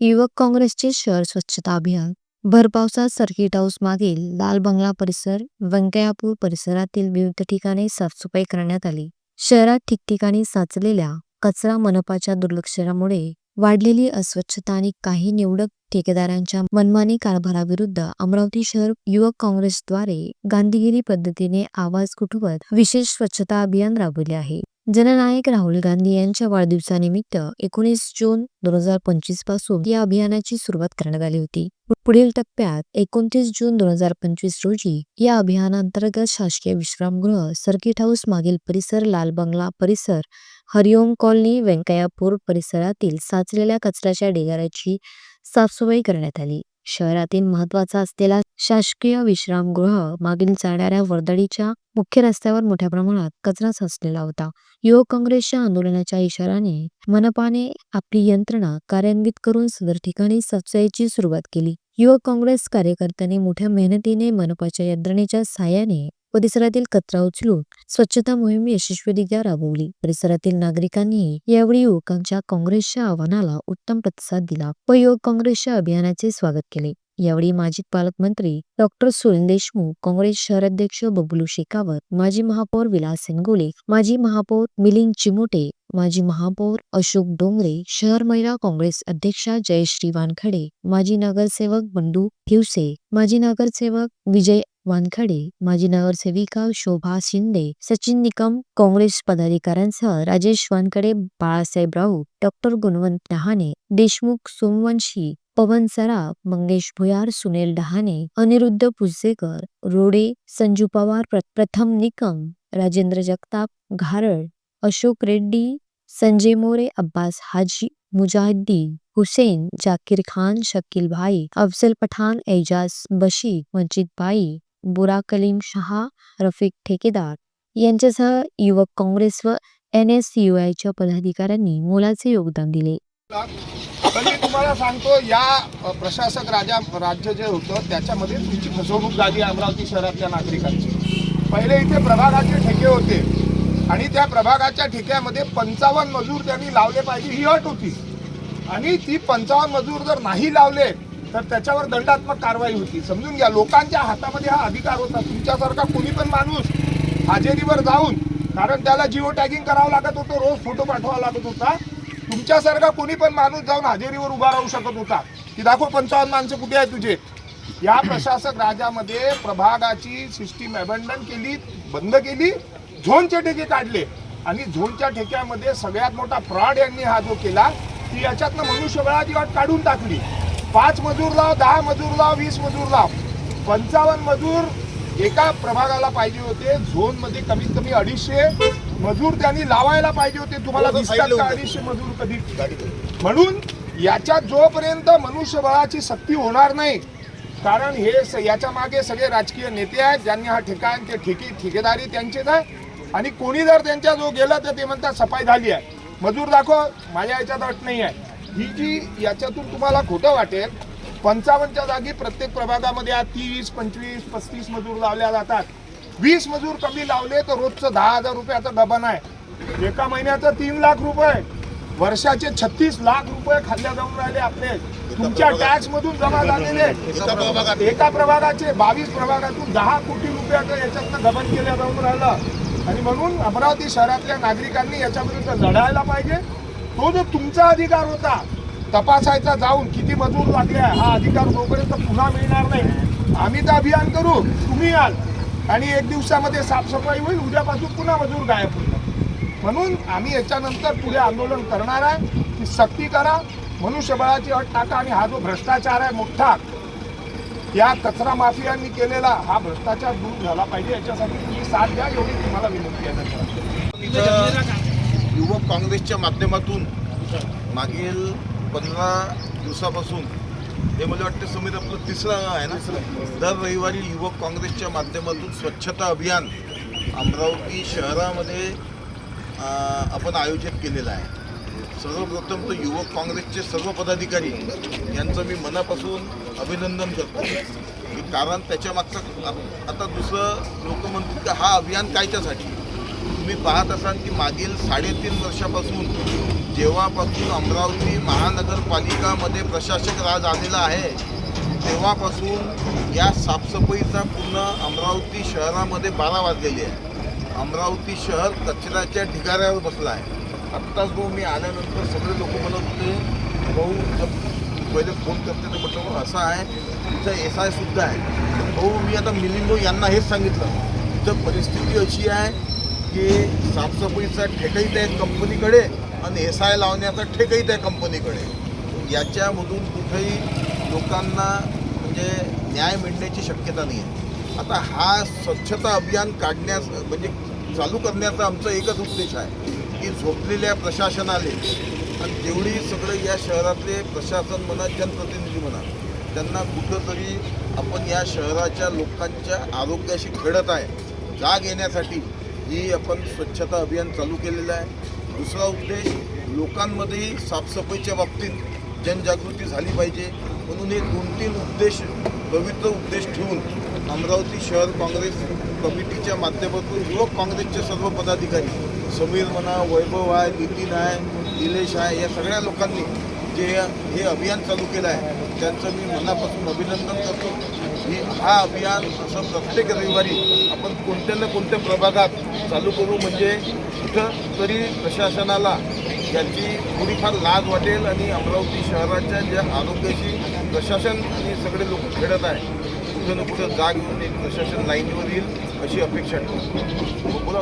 युवक काँग्रेसचे शहर स्वच्छता अभियान. भरपावसात सर्किट हाऊस मागील लाल बंगला परिसर व्यंकयापूर परिसरातील विविध ठिकाणी साफसफाई करण्यात आली. शहरात ठिकठिकाणी साचलेल्या कचरा मनपाच्या दुर्लक्षामुळे वाढलेली अस्वच्छता आणि काही निवडक ठेकेदारांच्या मनमानी कारभाराविरुद्ध अमरावती शहर युवक काँग्रेसद्वारे गांधीगिरी पद्धतीने आवाज उठवत विशेष स्वच्छता अभियान राबवले आहे. जननायक राहुल गांधी यांच्या वाढदिवसानिमित्त एकोणीस जून दोन हजार पंचवीसपासून या अभियानाची सुरुवात करण्यात आली होती. पुढील टप्प्यात एकोणतीस जून दोन हजार पंचवीस रोजी या अभियानांतर्गत शासकीय विश्रामगृह सर्किट हाऊस मागील परिसर लाल बंगला परिसर हरिओम कॉलनी व्यंकयापूर परिसरातील साचलेल्या कचऱ्याच्या ढिगाऱ्याची साफसफाई करण्यात आली. शहरातील महत्त्वाचा असलेला शासकीय विश्रामगृह मागील जाणाऱ्या वर्दळीच्या मुख्य रस्त्यावर मोठ्या प्रमाणात कचरा साचलेला होता. युवक काँग्रेसच्या आंदोलनाच्या इशाराने मनपाने आपली यंत्रणा कार्यान्वित करून सदर ठिकाणी सफाईची सुरुवात केली. युवक काँग्रेस कार्यकर्त्यांनी मोठ्या मेहनतीने मनपाच्या यंत्रणेच्या सहाय्याने परिसरातील कचरा उचलून स्वच्छता मोहीम यशस्वीरित्या राबवली. परिसरातील नागरिकांनी यावेळी युवकांच्या काँग्रेसच्या आव्हानाला उत्तम प्रतिसाद दिला व युवक काँग्रेसच्या अभियानाचे स्वागत केले. यावेळी माजी पालकमंत्री डॉक्टर सुनील देशमुख काँग्रेस शहराध्यक्ष बबलू शेखावत माजी महापौर विलास सेनगोले माजी महापौर मिलिंद चिमोटे माजी महापौर अशोक डोंगरे शहर महिला काँग्रेस अध्यक्षा जयश्री वानखडे माजी नगरसेवक बंडू हिवसे माजी नगरसेवक विजय वानखडे, माजी नगरसेविका शोभा शिंदे, सचिन निकम, काँग्रेस पदाधिकाऱ्यांसह राजेश वानखडे, बाळासाहेब राऊत, डॉक्टर गुणवंत डहाणे, देशमुख सोमवंशी, पवन सराफ मंगेश भुयार, सुनील डहाणे, अनिरुद्ध पुजेकर, रोडे, संजू पवार प्रथम निकम, राजेंद्र जगताप घारळ अशोक रेड्डी, संजय मोरे, अब्बास हाजी, मुजाहिद्दीन, हुसेन, जाकीर खान, शकील भाई, अफजल पठाण, एजाज बशीर मजिद बाई बुरा कलीम शहा रफिक ठेकेदार यांच्यासह युवक काँग्रेस व एन एस च्या पदाधिकाऱ्यांनी मोलाचे योगदान दिले. पण मी तुम्हाला सांगतो या प्रशासक राजा राज्य जे होतं त्याच्यामध्ये तुमची फसवणूक झाली अमरावती शहरातल्या नागरिकांची. पहिले इथे प्रभागाचे ठेके होते आणि त्या प्रभागाच्या ठेक्यामध्ये पंचावन्न मजूर त्यांनी लावले पाहिजे ही अट होती. आणि ती पंचावन्न मजूर जर नाही लावले तर त्याच्यावर दंडात्मक कारवाई होती. समजून घ्या लोकांच्या हातामध्ये हा अधिकार होता. तुमच्यासारखा कोणी पण माणूस हाजेरीवर जाऊन कारण त्याला जिओ टॅगिंग करावं लागत होतं रोज फोटो पाठवावा लागत होता. तुमच्यासारखा कोणी पण माणूस जाऊन हजेरीवर उभा राहू शकत होता. की दाखव पंचावन्न माणसं कुठे आहे तुझे? या प्रशासक राजामध्ये प्रभागाची सिस्टीम अबंडन केली बंद केली झोनचे ठेके काढले. आणि झोनच्या ठेक्यामध्ये सगळ्यात मोठा फ्रॉड यांनी हा जो केला की याच्यातनं मनुष्यबळाची वाट काढून टाकली. पाच मजूर लाव दहा मजूर लाव वीस मजूर लाव. पंचावन्न मजूर एका प्रभागाला पाहिजे होते. झोनमध्ये कमीत कमी अडीचशे मजूर त्यांनी लावायला पाहिजे होते. तुम्हाला दिसतात का अडीचशे मजूर कधी? म्हणून याच्यात जोपर्यंत मनुष्यबळाची सक्ती होणार नाही कारण हे स- याच्या मागे सगळे राजकीय नेते आहेत ज्यांनी हा ठिकाण ते ठेकी ठेकेदारी त्यांचेच आहे. आणि कोणी जर त्यांच्या जो गेला तर ते म्हणतात सफाई झाली आहे. मजूर दाखव माझ्या याच्यात अट नाही आहे. ही जी याच्यातून तुम्हाला खोटं वाटेल पंचावन्नच्या जागी प्रत्येक प्रभागामध्ये आज तीस पंचवीस पस्तीस मजूर लावल्या जातात. वीस मजूर कमी लावले तर रोजचं दहा हजार रुपयाचं डबन आहे. एका महिन्याचं तीन लाख रुपये. वर्षाचे छत्तीस लाख रुपये खाल्ल्या जाऊन राहिले आपले. तुमच्या टॅक्स मधून जमा झालेले. एका प्रभागाचे बावीस प्रभागातून दहा कोटी रुपयाचं याच्यातनं गबन केल्या जाऊन राहिलं. आणि म्हणून अमरावती शहरातल्या नागरिकांनी याच्याविरुद्ध लढायला पाहिजे. तो जो तुमचा अधिकार होता तपासायचा जाऊन किती मजूर लागले हा अधिकार जोपर्यंत पुन्हा मिळणार नाही आम्ही तर अभियान करू तुम्ही याल. आणि एक दिवसामध्ये साफसफाई होईल उद्यापासून पुन्हा मजूर गायब होईल. म्हणून आम्ही याच्यानंतर पुढे आंदोलन करणार आहे की सक्ती करा. मनुष्यबळाची अट टाका आणि हा जो भ्रष्टाचार आहे मोठा या कचरा माफियांनी केलेला हा भ्रष्टाचार दूर झाला पाहिजे याच्यासाठी तुम्ही साथ द्या एवढी तुम्हाला विनंती आहे. युवक काँग्रेसच्या माध्यमातून मागील पंधरा दिवसापासून हे मला वाटतं समीर आपलं तिसरा आहे ना? दर रविवारी युवक काँग्रेसच्या माध्यमातून स्वच्छता अभियान अमरावती शहरामध्ये आपण आयोजित केलेलं आहे. सर्वप्रथम तर युवक काँग्रेसचे सर्व पदाधिकारी यांचं मी मनापासून अभिनंदन करतो. कारण त्याच्यामागचं आता दुसरं लोकमंत्री हा अभियान कायच्यासाठी तुम्ही पाहत असाल की मागील साडेतीन वर्षापासून जेव्हापासून अमरावती महानगरपालिकामध्ये प्रशासक राज आलेला आहे तेव्हापासून या साफसफाईचा पूर्ण अमरावती शहरामध्ये बारा वाजलेली आहे. अमरावती शहर कचऱ्याच्या ढिगाऱ्यावर बसला आहे. आत्ताच भाऊ मी आल्यानंतर सगळे लोक म्हणत होते भाऊ जब पहिले फोन करते तर म्हटलं भाऊ असं आहे तिथं एस आय सुद्धा आहे. भाऊ मी आता मिलिंद भाऊ यांना हेच सांगितलं इथं परिस्थिती अशी आहे की साफसफाईचा ठेकाही त्या कंपनीकडे आणि एस आय लावण्याचा ठेकही त्या कंपनीकडे. याच्यामधून कुठेही लोकांना म्हणजे न्याय मिळण्याची शक्यता नाही आहे आता हा स्वच्छता अभियान काढण्यास म्हणजे चालू करण्याचा आमचा एकच उद्देश आहे की झोपलेल्या प्रशासनाले आणि जेवढी सगळं या शहरातले प्रशासन म्हणा जनप्रतिनिधी म्हणा त्यांना कुठंतरी आपण या शहराच्या लोकांच्या आरोग्याशी खेळत आहे जाग येण्यासाठी ही आपण स्वच्छता अभियान चालू केलेलं आहे. दुसरा उद्देश लोकांमध्येही साफसफाईच्या बाबतीत जनजागृती झाली पाहिजे. म्हणून हे दोन तीन उद्देश पवित्र उद्देश ठेवून अमरावती शहर काँग्रेस कमिटीच्या माध्यमातून युवक काँग्रेसचे सर्व पदाधिकारी समीर म्हणा वैभव आहे नितीन आहे निलेश आहे या सगळ्या लोकांनी जे हे अभियान चालू केलं आहे त्यांचं मी मनापासून अभिनंदन करतो. की हा अभियान असं प्रत्येक रविवारी आपण कोणत्या ना कोणत्या प्रभागात चालू करू म्हणजे कुठं तरी प्रशासनाला याची थोडीफार लाज वाटेल आणि अमरावती शहराच्या ज्या आरोग्याशी प्रशासन आणि सगळे लोक खेळत आहे कुठं ना कुठं जाग येऊन एक प्रशासन लाईनवर येईल अशी अपेक्षा ठेवतो. बोला